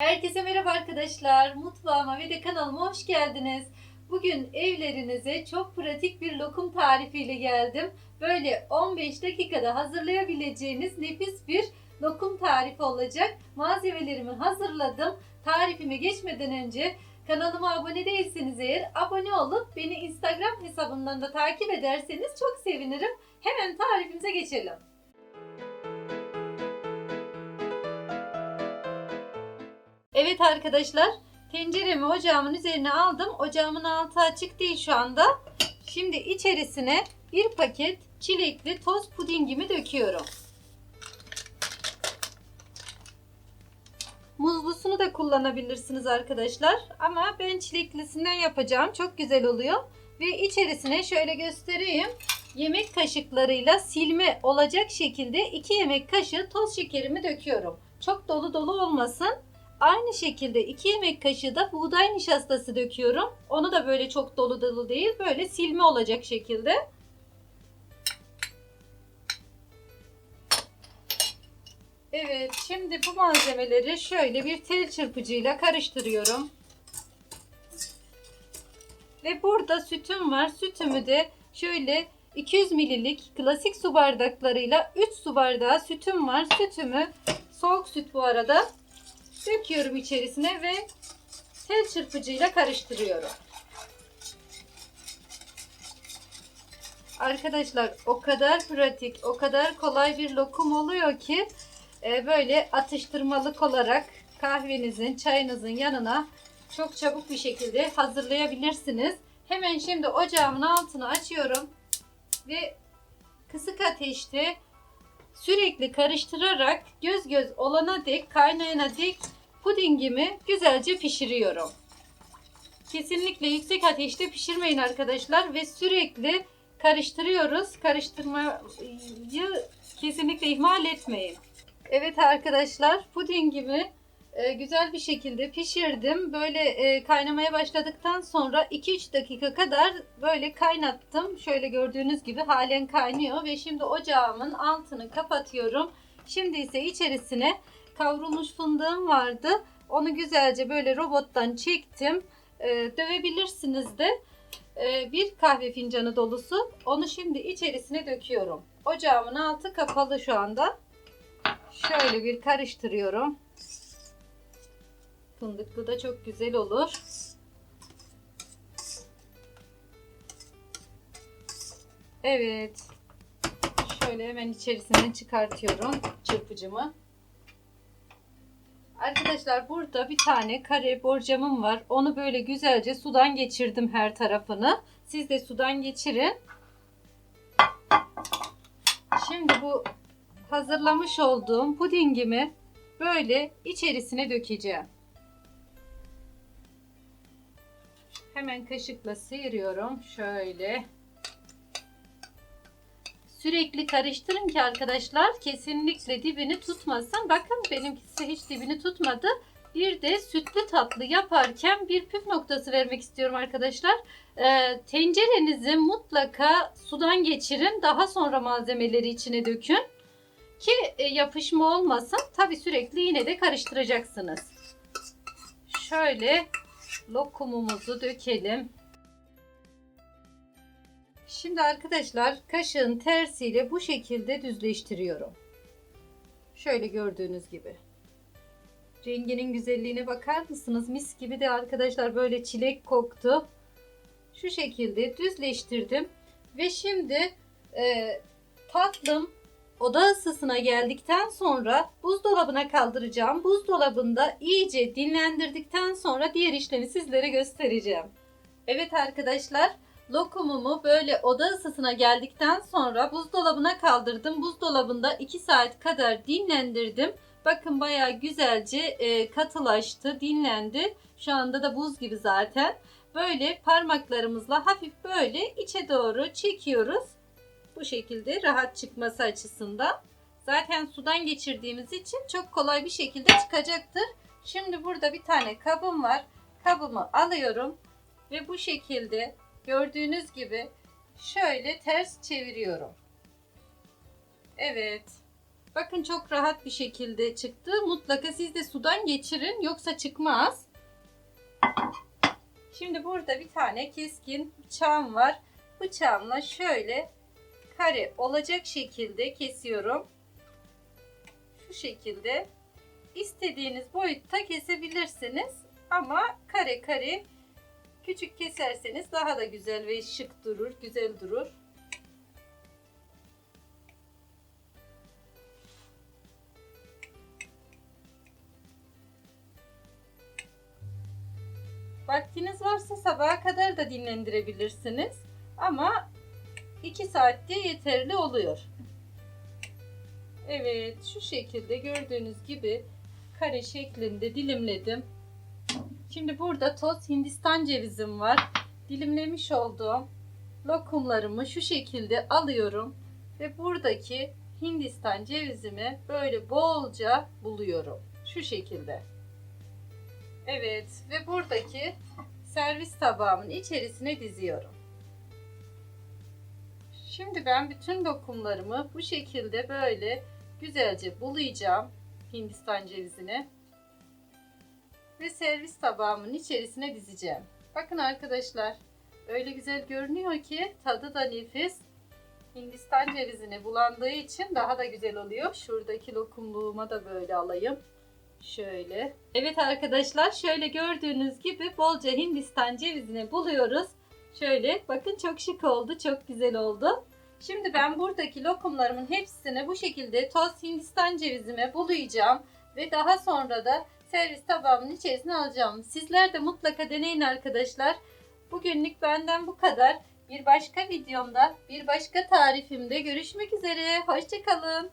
Herkese merhaba arkadaşlar. Mutfağıma ve de kanalıma hoş geldiniz. Bugün evlerinize çok pratik bir lokum tarifiyle geldim. Böyle 15 dakikada hazırlayabileceğiniz nefis bir lokum tarifi olacak. Malzemelerimi hazırladım. Tarifime geçmeden önce kanalıma abone değilseniz eğer abone olup beni Instagram hesabından da takip ederseniz çok sevinirim. Hemen tarifimize geçelim. Evet arkadaşlar tenceremi ocağımın üzerine aldım. Ocağımın altı açık değil şu anda. Şimdi içerisine bir paket çilekli toz pudingimi döküyorum. Muzlusunu da kullanabilirsiniz arkadaşlar. Ama ben çileklisinden yapacağım. Çok güzel oluyor. Ve içerisine şöyle göstereyim. Yemek kaşıklarıyla silme olacak şekilde 2 yemek kaşığı toz şekerimi döküyorum. Çok dolu dolu olmasın. Aynı şekilde 2 yemek kaşığı da buğday nişastası döküyorum. Onu da böyle çok dolu dolu değil, böyle silme olacak şekilde. Evet, şimdi bu malzemeleri şöyle bir tel çırpıcıyla karıştırıyorum. Ve burada sütüm var. Sütümü de şöyle 200 milililik klasik su bardaklarıyla 3 su bardağı sütüm var. Sütümü soğuk süt bu arada döküyorum içerisine ve tel çırpıcıyla karıştırıyorum. Arkadaşlar o kadar pratik, o kadar kolay bir lokum oluyor ki e, böyle atıştırmalık olarak kahvenizin, çayınızın yanına çok çabuk bir şekilde hazırlayabilirsiniz. Hemen şimdi ocağımın altını açıyorum ve kısık ateşte sürekli karıştırarak göz göz olana dek kaynayana dek pudingimi güzelce pişiriyorum. Kesinlikle yüksek ateşte pişirmeyin arkadaşlar ve sürekli karıştırıyoruz. Karıştırmayı kesinlikle ihmal etmeyin. Evet arkadaşlar pudingimi e, güzel bir şekilde pişirdim. Böyle e, kaynamaya başladıktan sonra 2-3 dakika kadar böyle kaynattım. Şöyle gördüğünüz gibi halen kaynıyor ve şimdi ocağımın altını kapatıyorum. Şimdi ise içerisine kavrulmuş fındığım vardı. Onu güzelce böyle robottan çektim. E, dövebilirsiniz de bir kahve fincanı dolusu. Onu şimdi içerisine döküyorum. Ocağımın altı kapalı şu anda. Şöyle bir karıştırıyorum. Fındıklı da çok güzel olur. Evet. Şöyle hemen içerisinden çıkartıyorum çırpıcımı. Arkadaşlar burada bir tane kare borcamım var. Onu böyle güzelce sudan geçirdim her tarafını. Siz de sudan geçirin. Şimdi bu hazırlamış olduğum pudingimi böyle içerisine dökeceğim. Hemen kaşıkla sıyırıyorum. Şöyle. Sürekli karıştırın ki arkadaşlar kesinlikle dibini tutmasın. Bakın benimkisi hiç dibini tutmadı. Bir de sütlü tatlı yaparken bir püf noktası vermek istiyorum arkadaşlar. Ee, tencerenizi mutlaka sudan geçirin. Daha sonra malzemeleri içine dökün. Ki e, yapışma olmasın. Tabi sürekli yine de karıştıracaksınız. Şöyle lokumumuzu dökelim. Şimdi arkadaşlar kaşığın tersiyle bu şekilde düzleştiriyorum. Şöyle gördüğünüz gibi. Renginin güzelliğine bakar mısınız? Mis gibi de arkadaşlar böyle çilek koktu. Şu şekilde düzleştirdim. Ve şimdi e, tatlım oda ısısına geldikten sonra buzdolabına kaldıracağım. Buzdolabında iyice dinlendirdikten sonra diğer işlemi sizlere göstereceğim. Evet arkadaşlar lokumumu böyle oda ısısına geldikten sonra buzdolabına kaldırdım. Buzdolabında 2 saat kadar dinlendirdim. Bakın bayağı güzelce e, katılaştı, dinlendi. Şu anda da buz gibi zaten. Böyle parmaklarımızla hafif böyle içe doğru çekiyoruz. Bu şekilde rahat çıkması açısından. Zaten sudan geçirdiğimiz için çok kolay bir şekilde çıkacaktır. Şimdi burada bir tane kabım var. Kabımı alıyorum ve bu şekilde gördüğünüz gibi şöyle ters çeviriyorum. Evet. Bakın çok rahat bir şekilde çıktı. Mutlaka siz de sudan geçirin yoksa çıkmaz. Şimdi burada bir tane keskin bıçağım var. Bıçağımla şöyle kare olacak şekilde kesiyorum. Şu şekilde istediğiniz boyutta kesebilirsiniz. Ama kare kare küçük keserseniz daha da güzel ve şık durur, güzel durur. Vaktiniz varsa sabaha kadar da dinlendirebilirsiniz. Ama 2 saatte yeterli oluyor. Evet şu şekilde gördüğünüz gibi kare şeklinde dilimledim. Şimdi burada toz hindistan cevizim var. Dilimlemiş olduğum lokumlarımı şu şekilde alıyorum ve buradaki hindistan cevizimi böyle bolca buluyorum. Şu şekilde. Evet ve buradaki servis tabağımın içerisine diziyorum. Şimdi ben bütün lokumlarımı bu şekilde böyle güzelce bulayacağım hindistan cevizini ve servis tabağımın içerisine dizeceğim. Bakın arkadaşlar öyle güzel görünüyor ki tadı da nefis. Hindistan cevizini bulandığı için daha da güzel oluyor. Şuradaki lokumluğuma da böyle alayım. Şöyle. Evet arkadaşlar şöyle gördüğünüz gibi bolca Hindistan cevizini buluyoruz. Şöyle bakın çok şık oldu. Çok güzel oldu. Şimdi ben buradaki lokumlarımın hepsini bu şekilde toz Hindistan cevizime bulayacağım. Ve daha sonra da servis tabağımın içerisine alacağım. Sizler de mutlaka deneyin arkadaşlar. Bugünlük benden bu kadar. Bir başka videomda, bir başka tarifimde görüşmek üzere. Hoşçakalın.